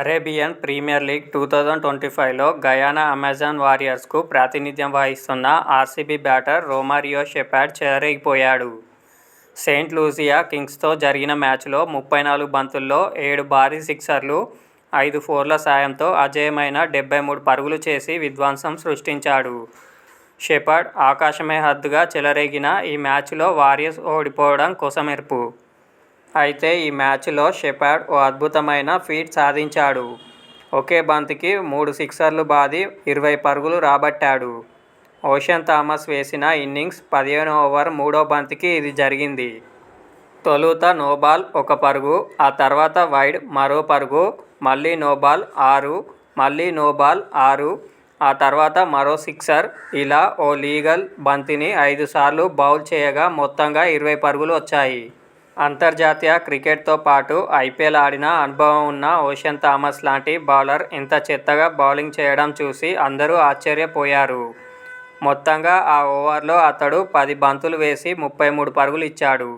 Arabian premier league two thousand twenty ఫైవ్లో Guyana Amazon వారియర్స్కు ప్రాతినిధ్యం వహిస్తున్న ఆర్సీబీ బ్యాటర్ రోమారియో షెపాడ్ చెలరేగిపోయాడు. సెయింట్ లూసియా కింగ్స్తో జరిగిన మ్యాచ్లో ముప్పై నాలుగు బంతుల్లో ఏడు భారీ సిక్సర్లు ఐదు ఫోర్ల సాయంతో అజేయమైన డెబ్బై మూడు పరుగులు చేసి విధ్వంసం సృష్టించాడు. షెపర్డ్ ఆకాశమే హద్దుగా చెలరేగిన ఈ మ్యాచ్లో వారియర్స్ ఓడిపోవడం కొసమెరుపు. అయితే ఈ మ్యాచ్లో షెపార్డ్ ఓ అద్భుతమైన ఫీట్ సాధించాడు. ఒకే బంతికి మూడు సిక్సర్లు బాది ఇరవై పరుగులు రాబట్టాడు. ఓషన్ థామస్ వేసిన ఇన్నింగ్స్ పదిహేను ఓవర్ మూడో బంతికి ఇది జరిగింది. తొలుత నోబాల్ ఒక పరుగు ఆ తర్వాత వైడ్ మరో పరుగు మళ్ళీ నోబాల్ ఆరు మళ్ళీ నోబాల్ ఆరు ఆ తర్వాత మరో సిక్సర్. ఇలా ఓ లీగల్ బంతిని ఐదుసార్లు బౌల్ చేయగా మొత్తంగా ఇరవై పరుగులు వచ్చాయి. అంతర్జాతీయ క్రికెట్తో పాటు ఐపీఎల్ ఆడిన అనుభవం ఉన్న ఓషన్ థామస్ లాంటి బౌలర్ ఇంత చెత్తగా బౌలింగ్ చేయడం చూసి అందరూ ఆశ్చర్యపోయారు. మొత్తంగా ఆ ఓవర్లో అతడు పది బంతులు వేసి ముప్పై మూడు పరుగులు ఇచ్చాడు.